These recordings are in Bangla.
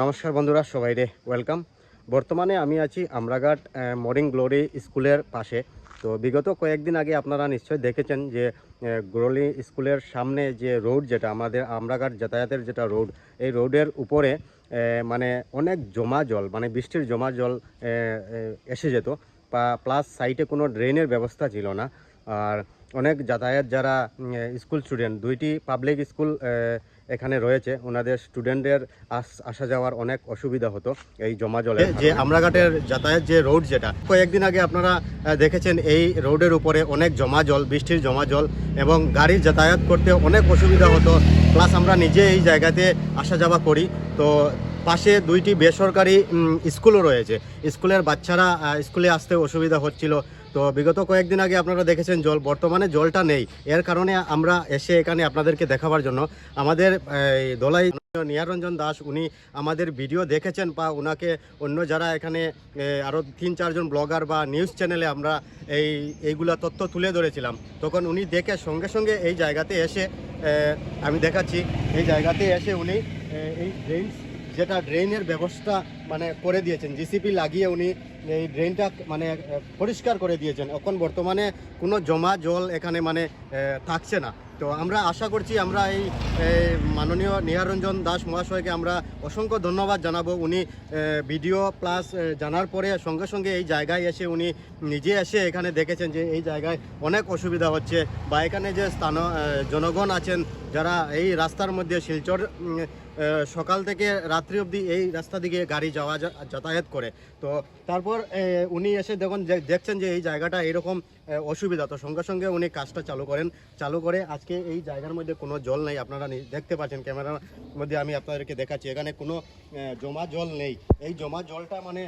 নমস্কার বন্ধুরা, সবাই রে ওয়েলকাম বর্তমানে আমি আছি আমরাঘাট মর্নিং গ্লোরি স্কুলের পাশে। তো বিগত কয়েকদিন আগে আপনারা নিশ্চয়ই দেখেছেন যে গ্লোরি স্কুলের সামনে যে রোড যেটা, আমাদের আমরাঘাট যাতায়াতের যেটা রোড, এই রোডের উপরে মানে অনেক জমা জল মানে বৃষ্টির জমা জল এসে যেত। প্লাস সাইটে কোনো ড্রেনের ব্যবস্থা ছিল না। আর অনেক যাতায়াত যারা স্কুল স্টুডেন্ট দুইটি পাবলিক স্কুল এখানে রয়েছে ওনাদের স্টুডেন্টদের আস- যাওয়ার অনেক অসুবিধা হতো এই জমা জলে যে আমরাঘাটের যাতায়াত যে রোড যেটা কয়েকদিন আগে আপনারা দেখেছেন এই রোডের উপরে অনেক জমা জল বৃষ্টির জমা জল এবং গাড়ির যাতায়াত করতে অনেক অসুবিধা হতো। প্লাস আমরা নিজে এই জায়গাতে আসা যাওয়া করি। তো পাশে দুইটি বেসরকারি স্কুলও রয়েছে। স্কুলের বাচ্চারা স্কুলে আসতে অসুবিধা হচ্ছিল। তো বিগত কয়েকদিন আগে আপনারা দেখেছেন জল, বর্তমানে জলটা নেই। এর কারণে আমরা এসে এখানে আপনাদেরকে দেখাবার জন্য আমাদের দোলাই নিয়ারঞ্জন দাস, উনি আমাদের ভিডিও দেখেছেন বা ওনাকে অন্য যারা এখানে আরও তিন, চারজন ব্লগার বা নিউজ চ্যানেলে আমরা এই, এইগুলা তথ্য তুলে ধরেছিলাম। তখন উনি দেখে সঙ্গে সঙ্গে এই জায়গাতে এসে আমি দেখাচ্ছি, এই জায়গাতে এসে উনি এই ড্রেন যেটা ড্রেনের ব্যবস্থা মানে করে দিয়েছেন জিসিপি লাগিয়ে উনি এই ড্রেনটা মানে পরিষ্কার করে দিয়েছেন। এখন বর্তমানে কোনো জমা জল এখানে মানে থাকছে না। তো আমরা আশা করছি, আমরা এই মাননীয় নিহারঞ্জন দাস মহাশয়কে আমরা অসংখ্য ধন্যবাদ জানাব। উনি ভিডিও প্লাস জানার পরে সঙ্গে সঙ্গে এই জায়গায় এসে উনি নিজে এসে এখানে দেখেছেন যে এই জায়গায় অনেক অসুবিধা হচ্ছে। বা এখানে যে স্থান জনগণ আছেন, যারা এই রাস্তার মধ্যে শিলচর সকাল থেকে রাত্রি অবধি এই রাস্তা দিকে গাড়ি যাওয়া যাতায়াত করে। তো তারপর উনি এসে দেখুন দেখছেন যে এই জায়গাটা এরকম অসুবিধা। তো সঙ্গে সঙ্গে উনি কাজটা চালু করেন। চালু করে আজকে এই জায়গার মধ্যে কোনো জল নেই। আপনারা দেখতে পাচ্ছেন ক্যামেরার মধ্যে আমি আপনাদেরকে দেখাচ্ছি। এখানে কোনো জমা জল নেই। এই জমা জলটা মানে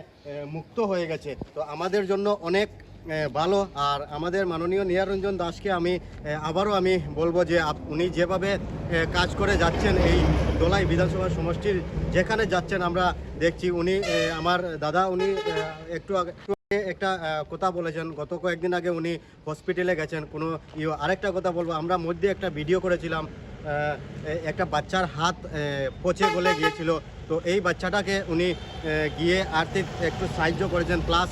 মুক্ত হয়ে গেছে। তো আমাদের জন্য অনেক ভালো। আর আমাদের মাননীয় নিহারঞ্জন দাসকে আমি আবারও আমি বলব যে উনি যেভাবে কাজ করে যাচ্ছেন এই দোলাই বিধানসভা সমষ্টির, যেখানে যাচ্ছেন আমরা দেখছি উনি আমার দাদা উনি একটু আগে, একটু কথা বলেছেন। গত কয়েকদিন আগে উনি হসপিটালে গেছেন। কোনো ইয়ে আরেকটা কথা বলব, আমরা মধ্যে একটা ভিডিও করেছিলাম একটা বাচ্চার হাত পচে গলে গিয়েছিল। তো এই বাচ্চাটাকে উনি গিয়ে আর্থিক একটু সাহায্য করেছেন। প্লাস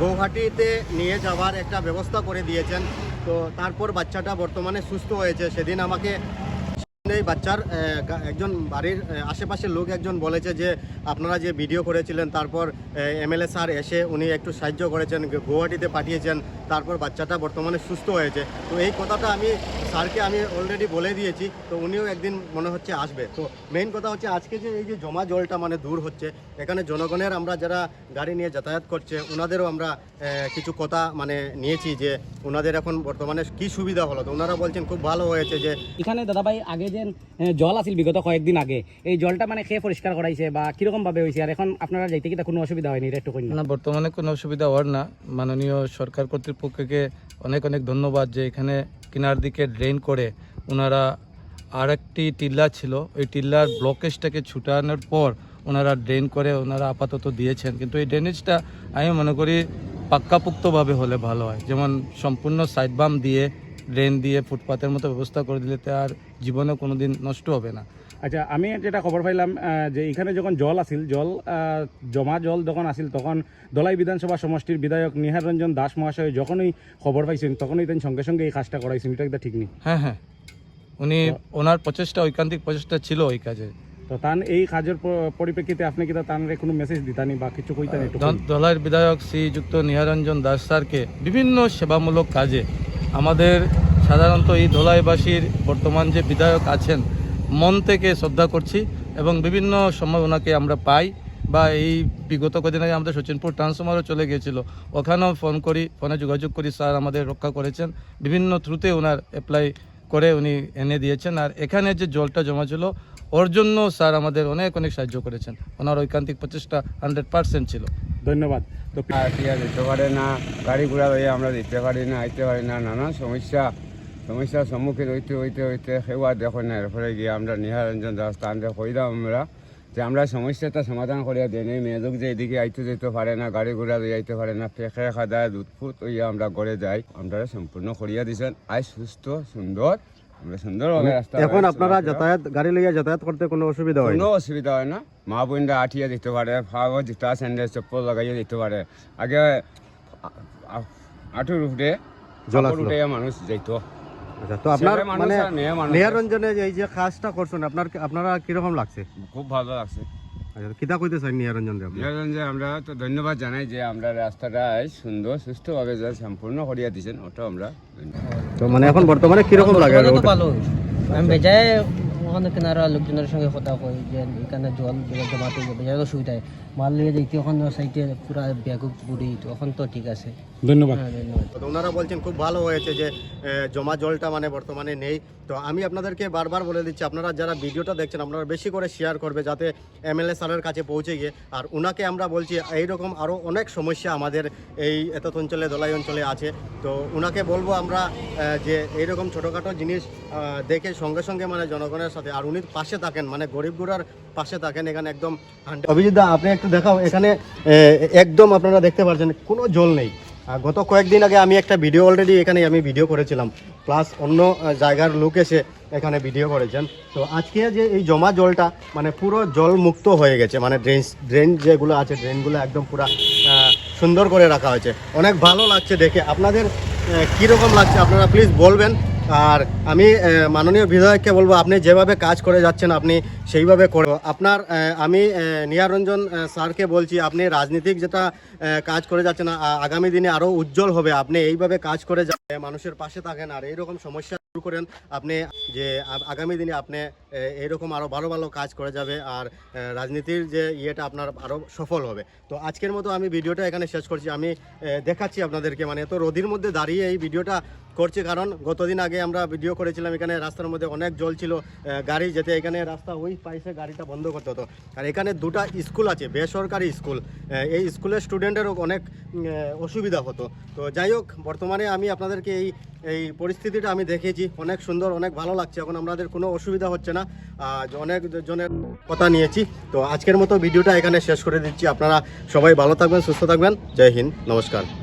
গৌহাটিতে নিয়ে যাওয়ার একটা ব্যবস্থা করে দিয়েছেন। তো তারপর বাচ্চাটা বর্তমানে সুস্থ হয়েছে। সেদিন আমাকে এই বাচ্চার একজন বাড়ির আশেপাশের লোক একজন বলেছে যে, আপনারা যে ভিডিও করেছিলেন, তারপর এমএলএ স্যার এসে উনি একটু সাহায্য করেছেন গুয়াহাটিতে পাঠিয়েছেন, তারপর বাচ্চাটা বর্তমানে সুস্থ হয়েছে। তো এই কথাটা আমি, স্যারকে আমি অলরেডি বলে দিয়েছি, তো উনিও একদিন মনে হচ্ছে আসবে। তো মেইন কথা হচ্ছে, আজকে যে এই যে জমা জলটা মানে দূর হচ্ছে, এখানে জনগণের আমরা যারা গাড়ি নিয়ে যাতায়াত করছে ওনাদেরও আমরা কিছু কথা মানে নিয়েছি যে ওনাদের এখন বর্তমানে কি সুবিধা হলো? তো ওনারা বলছেন, খুব ভালো হয়েছে যে এখানে দাদা ভাই আগে যে এ, জল আছিল বিগত কয়েকদিন আগে। এই জলটা মানে খেয়ে পরিষ্কার করাইছে বা কীরকম ভাবে হয়েছে আর এখন আপনারা যাইতে কি তা কোনো অসুবিধা হয়নি একটু কইন? না বর্তমানে কোনো অসুবিধা হওয়ার না। মাননীয় সরকার কর্তৃপক্ষকে অনেক অনেক ধন্যবাদ যে এখানে কিনার দিকে ড্রেন করে ওনারা আর একটি টিল্লা ছিল। ওই টিল্লার ব্লকেজটাকে ছুটানোর পর ওনারা ড্রেন করে ওনারা আপাতত দিয়েছেন। কিন্তু এই ড্রেনেজটা আমি মনে করি পাক্কাপুক্তভাবে হলে ভালো হয়। যেমন সম্পূর্ণ সাইড বাম দিয়ে ড্রেন দিয়ে ফুটপাতের মতো ব্যবস্থা করে দিলে তো আর জীবনে কোনো দিন নষ্ট হবে না। আচ্ছা আমি যেটা খবর পাইলাম যে এখানে যখন জল আছিল জল জমা জল যখন আছিল তখন দলাই বিধানসভা সমষ্টির বিধায়ক নিহার রঞ্জন দাস মহাশয় যখনই খবর পাইছেন তখনই তেন সঙ্গে সঙ্গে এই কাজটা করাইছেন এটা কিন্তু ঠিক নেই হ্যাঁ হ্যাঁ। উনি ওনার প্রচেষ্টা ঐকান্তিক প্রচেষ্টা ছিল ওই কাজে। তো তান এই কাজের পরিপ্রেক্ষিতে আপনি কি তানরে কোনো মেসেজ দিতানি বা কিছু কইতানি একটু দলের বিধায়ক শ্রীযুক্ত নিহারঞ্জন দাস স্যারকে বিভিন্ন সেবামূলক কাজে আমাদের সাধারণত এই ধোলাইবাসীর বর্তমান যে বিধায়ক আছেন, মন থেকে শ্রদ্ধা করছি এবং বিভিন্ন সময় ওনাকে আমরা পাই বা এই বিগত কদিন আগে আমাদের সচিনপুর ট্রান্সফর্মারও চলে গিয়েছিল। ওখানেও ফোন করি, ফোনে যোগাযোগ করি, স্যার আমাদের রক্ষা করেছেন। বিভিন্ন থ্রুতে ওনার অ্যাপ্লাই করে উনি এনে দিয়েছেন। আর এখানে যে জলটা জমা ছিল ওর জন্য স্যার আমাদের অনেক অনেক সাহায্য করেছেন। ওনার ঐকান্তিক প্রচেষ্টা হান্ড্রেড পার্সেন্ট ছিল। ধন্যবাদ। তো দিতে পারে না গাড়ি ঘোড়া লইয়া আমরা দিতে পারি না আইতে পারি না নানান সমস্যা। সমস্যার সম্মুখীন হইতে হইতে হইতে সেবা দেখো না এরপরে গিয়ে আমরা নিহারঞ্জন দাস তান্ডে কইলাম আমরা যে আমরা সমস্যাটা সমাধান করিয়া দিই নেই। মেয়েদের যে এদিকে আইতে যেতে পারে না গাড়ি ঘোড়া লইয়া আইতে পারে না ফেঁকে খাদায় দুধফুট হইয়া আমরা গড়ে যাই। আমরা সম্পূর্ণ করিয়া দিছেন। আই সুস্থ সুন্দর। এখন আপনারা যাতায়াত গাড়ি লইয়া যাতায়াত করতে কোনো অসুবিধা হয় কোনো অসুবিধা হয় না। মা বোনরা আঠিয়ে দিতে পারে ফাগো জুতা স্যান্ডেল চপ্পল লাগাইয়ে দিতে পারে। আগে আঠু। উঠে মানুষ যাইতো। আচ্ছা তো আপনার মানে। নিহারঞ্জনে এই যে কাজটা করছেন আপনার আপনারা কীরকম লাগছে? খুব ভালো লাগছে। আচ্ছা কিতা কইতে চাই নিহারঞ্জন রে আপনি? আমরা তো ধন্যবাদ জানাই যে আমরা রাস্তাটা সুন্দর সুস্থভাবে যা সম্পূর্ণ করিয়া দিয়েছেন ওটা আমরা তো মানে এখন বর্তমানে কীরকম লাগে? ভালো আমি বেজায় ওখানে কেনারা লোকজনের সঙ্গে কথা কই যে এখানে জল জমাতে বেজায় অসুবিধা হয়। মাল নিয়ে যাইতে ওখানে সাইডে পুরা ব্যাগ বুড়ি তো এখন তো ঠিক আছে। ধন্যবাদ। হ্যাঁ ধন্যবাদ। তো ওনারা বলছেন খুব ভালো হয়েছে যে জমা জলটা মানে বর্তমানে নেই। তো আমি আপনাদেরকে বারবার বলে দিচ্ছি আপনারা যারা ভিডিওটা দেখছেন আপনারা বেশি করে শেয়ার করবে যাতে এমএলএ স্যারের কাছে পৌঁছে গিয়ে। আর ওনাকে আমরা বলছি এইরকম আরও অনেক সমস্যা আমাদের এই এত অঞ্চলে দলাই অঞ্চলে আছে। তো ওনাকে বলব আমরা যে এইরকম ছোটোখাটো জিনিস দেখে সঙ্গে সঙ্গে মানে জনগণের সাথে আর উনি পাশে থাকেন মানে গরিব গুড়ার পাশে থাকেন, এখানে একদম অভিজিৎ দা, আপনি একটু দেখাও, এখানে একদম আপনারা দেখতে পাচ্ছেন কোনো জল নেই। গত কয়েকদিন আগে আমি একটা ভিডিও অলরেডি এখানে আমি ভিডিও করেছিলাম প্লাস অন্য জায়গার লোক এসে এখানে ভিডিও করেছেন। তো আজকে যে এই জমা জলটা মানে পুরো জল মুক্ত হয়ে গেছে মানে ড্রেন ড্রেন যেগুলো আছে ড্রেনগুলো একদম পুরো সুন্দর করে রাখা হয়েছে। অনেক ভালো লাগছে দেখে। আপনাদের কীরকম লাগছে আপনারা প্লিজ বলবেন। আর আমি মাননীয় বিধায়ককে বলব আপনি যেভাবে কাজ করে যাচ্ছেন আপনি সেইভাবে করে আপনার আমি আহ, নিহারঞ্জন স্যারকে বলছি আপনি রাজনীতিক যেটা কাজ করে যাচ্ছেন আগামী দিনে আরও উজ্জ্বল হবে। আপনি এইভাবে কাজ করে মানুষের পাশে থাকেন আর এইরকম সমস্যা দূর করেন আপনি যে আগামী দিনে আপনি এইরকম আরও ভালো ভালো কাজ করে যাবে আর রাজনীতির যে ইয়েটা আপনার আরও সফল হবে। তো আজকের মতো আমি ভিডিওটা এখানে শেষ করছি। আমি দেখাচ্ছি আপনাদেরকে মানে তো রোদির মধ্যে দাঁড়িয়ে এই ভিডিওটা করছি, কারণ গতদিন আগে আমরা ভিডিও করেছিলাম, এখানে রাস্তার মধ্যে অনেক জল ছিল গাড়ি যেতে এখানে রাস্তা ওই পাইসে গাড়িটা বন্ধ করতে হতো। আর এখানে দুটা স্কুল আছে, বেসরকারি স্কুল। এই স্কুলের স্টুডেন্টেরও অনেক অসুবিধা হতো। তো যাই হোক, বর্তমানে আমি আপনাদেরকে এই এই পরিস্থিতিটা আমি দেখেছি, অনেক সুন্দর, অনেক ভালো লাগছে। এখন আমাদের কোনো অসুবিধা হচ্ছে না। অনেক জনের কথা নিয়েছি। তো আজকের মতো ভিডিওটা এখানে শেষ করে দিচ্ছি। আপনারা সবাই ভালো থাকবেন, সুস্থ থাকবেন। জয় হিন্দ, নমস্কার।